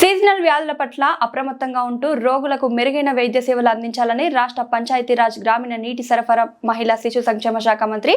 Seasonal వ్యాధుల పట్ల అప్రమత్తంగా ఉంటూ రోగులకు మెరుగైన వైద్య సేవలు అందించాలని రాష్ట్ర పంచాయతీరాజ్ గ్రామీణ నీటి సరఫరా మహిళా శిశు సంక్షేమ శాఖ మంత్రి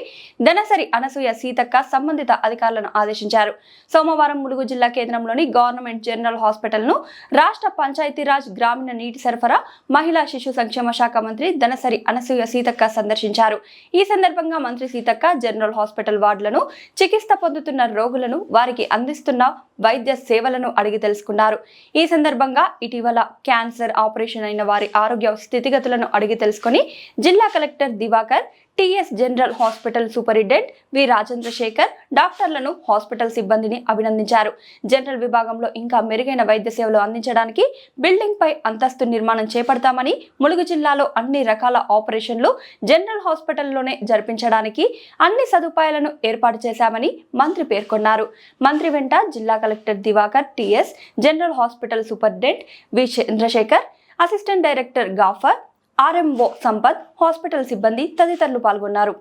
దనసరి అనసూయ సీతక్క సంబంధిత అధికారులను ఆదేశించారు. సోమవారం ములుగు జిల్లా కేంద్రంలోని గవర్నమెంట్ జనరల్ హాస్పిటల్ను రాష్ట్ర పంచాయతీరాజ్ గ్రామీణ నీటి సరఫరా మహిళా శిశు సంక్షేమ శాఖ మంత్రి దనసరి అనసూయ సీతక్క సందర్శించారు. ఈ సందర్భంగా మంత్రి సీతక్క జనరల్ హాస్పిటల్ వార్డులను చికిత్స పొందుతున్న రోగులను వారికి అందిస్తున్న వైద్య సేవలను అడిగి తెలుసుకున్నారు. ఈ సందర్భంగా ఇటీవల క్యాన్సర్ ఆపరేషన్ అయిన వారి ఆరోగ్య స్థితిగతులను అడిగి తెలుసుకొని జిల్లా collector Divakar TS general hospital superintendent V Rajendrashekhar డాక్టర్లను హాస్పిటల్ సిబ్బందిని అభినందించారు. జనరల్ విభాగంలో ఇంకా మెరుగైన వైద్య సేవలు అందించడానికి బిల్డింగ్ పై అంతస్తు నిర్మాణం చేపడతామని ములుగు జిల్లాలో అన్ని రకాల ఆపరేషన్లు జనరల్ హాస్పిటల్లోనే జరిపించడానికి అన్ని సదుపాయాలను ఏర్పాటు చేశామని మంత్రి పేర్కొన్నారు. మంత్రి వెంట జిల్లా collector Divakar TS general hospital superintendent V Chandrashekhar assistant director Gaffar RMO Sampath hospital సిబ్బంది తదితరులు పాల్గొన్నారు.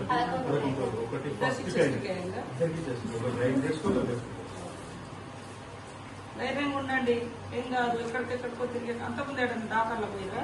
ఒకటి ఫస్ట్ ధైర్యంగా ఉండండి. ఏం కాదు ఎక్కడికెక్కడికో తిరిగి అంతకుముందు డాక్టర్ల పోయిరా?